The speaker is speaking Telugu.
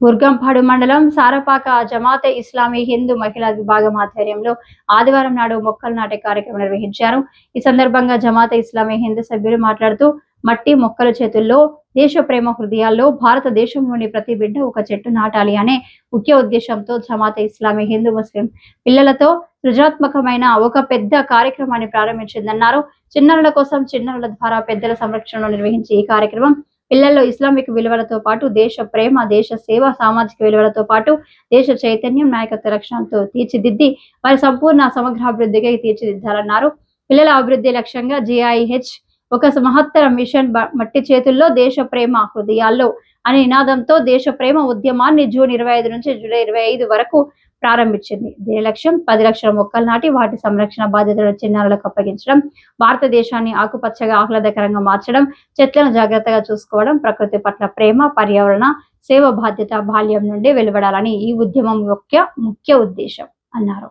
బుర్గంపాడు మండలం సారపాక జమాతే ఇస్లామీ హిందూ మహిళా విభాగం ఆధ్వర్యంలో ఆదివారం నాడు మొక్కలు నాటే కార్యక్రమం నిర్వహించారు. ఈ సందర్భంగా జమాతే ఇస్లామీ హిందూ సభ్యులు మాట్లాడుతూ మట్టి మొక్కల చేతుల్లో దేశ ప్రేమ హృదయాల్లో భారతదేశంలోని ప్రతి బిడ్డ ఒక చెట్టు నాటాలి అనే ముఖ్య ఉద్దేశంతో జమాత ఇస్లామీ హిందూ ముస్లిం పిల్లలతో సృజనాత్మకమైన ఒక పెద్ద కార్యక్రమాన్ని ప్రారంభించిందన్నారు. చిన్నారుల కోసం చిన్నారుల ద్వారా పెద్దల సంరక్షణలో నిర్వహించే ఈ కార్యక్రమం పిల్లల్లో ఇస్లామిక్ విలువలతో పాటు దేశ ప్రేమ దేశ సేవ సామాజిక విలువలతో పాటు దేశ చైతన్యం నాయకత్వ రక్షణతో తీర్చిదిద్ది వారి సంపూర్ణ సమగ్రాభివృద్ధిగా తీర్చిదిద్దాలన్నారు. పిల్లల అభివృద్ధి లక్ష్యంగా జిఐహెచ్ ఒక మహత్తర మిషన్ మట్టి చేతుల్లో దేశ ప్రేమ హృదయాల్లో అనే నినాదంతో దేశ ప్రేమ ఉద్యమాన్ని జూన్ ఇరవై ఐదు నుంచి జూలై ఇరవై ఐదు వరకు ప్రారంభించింది. దీని లక్ష్యం? పది లక్షల మొక్కలు నాటి వాటి సంరక్షణ బాధ్యతలను చిన్నారులకు అప్పగించడం భారతదేశాన్ని ఆకుపచ్చగా ఆహ్లాదకరంగా మార్చడం చెట్లను జాగ్రత్తగా చూసుకోవడం ప్రకృతి పట్ల ప్రేమ పర్యావరణ సేవ బాధ్యత బాల్యం నుండి వెలువడాలని ఈ ఉద్యమం యొక్క ముఖ్య ఉద్దేశం అన్నారు.